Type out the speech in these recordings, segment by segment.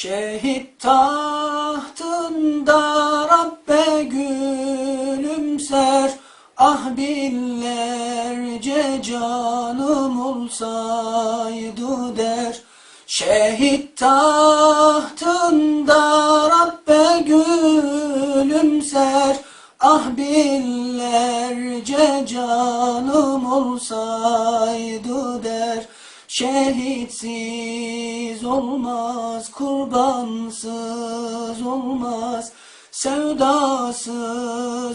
Şehit tahtında Rabbe gülümser Ah binlerce canım olsaydı der. Şehit tahtında Rabbe gülümser Ah binlerce canım olsaydı Şehitsiz olmaz, kurbansız olmaz Sevdasız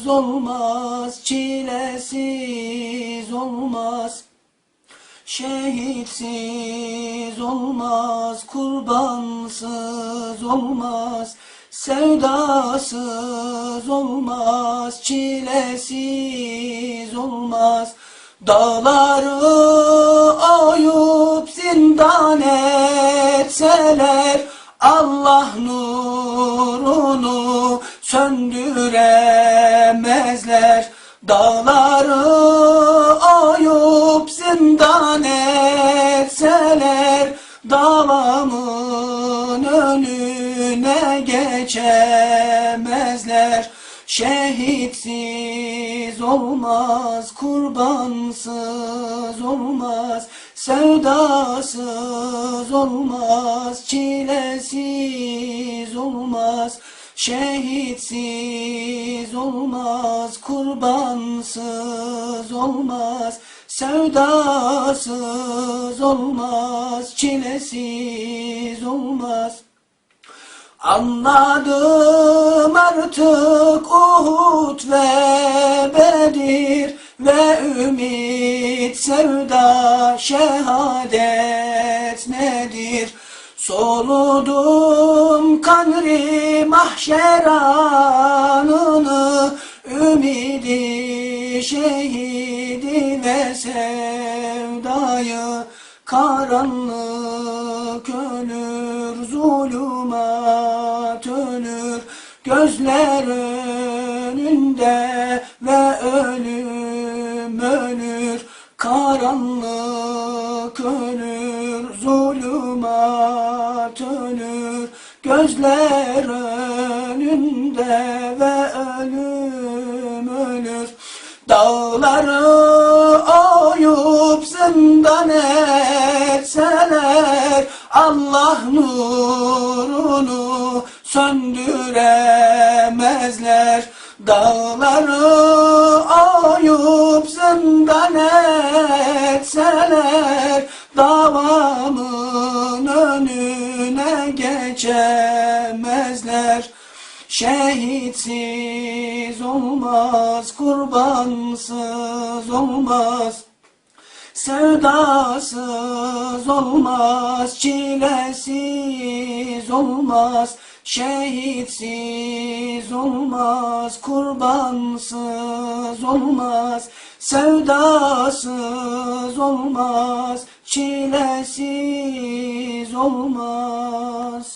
olmaz, çilesiz olmaz Şehitsiz olmaz, kurbansız olmaz, sevdasız olmaz, çilesiz olmaz. Dağları oyup zindan etseler, Allah nurunu söndüremezler. Dağları oyup zindan etseler Dağlamın önüne geçemezler Şehitsiz olmaz, kurbansız olmaz Sevdasız olmaz, çilesiz olmaz Şehitsiz olmaz, kurbansız olmaz, sevdasız olmaz, çilesiz olmaz. Anladım artık Uhud ve Bedir ve ümit sevda şehadet nedir? Soludum kanri mahşer anını Ümidi şehidi ve sevdayı Karanlık ölür, zulümat ölür Gözler önünde ve ölüm ölür Karanlık ölür, zulümat ölür Gözler önünde ve ölüm ölür. Dağları oyup zindan etseler Allah nurunu söndüremezler. Dağları oyup zindan etseler Davamın önüne geçemezler. Şehitsiz olmaz, kurbansız olmaz Sevdasız olmaz, çilesiz olmaz Şehitsiz olmaz, kurbansız olmaz Sevdasız olmaz, çilesiz olmaz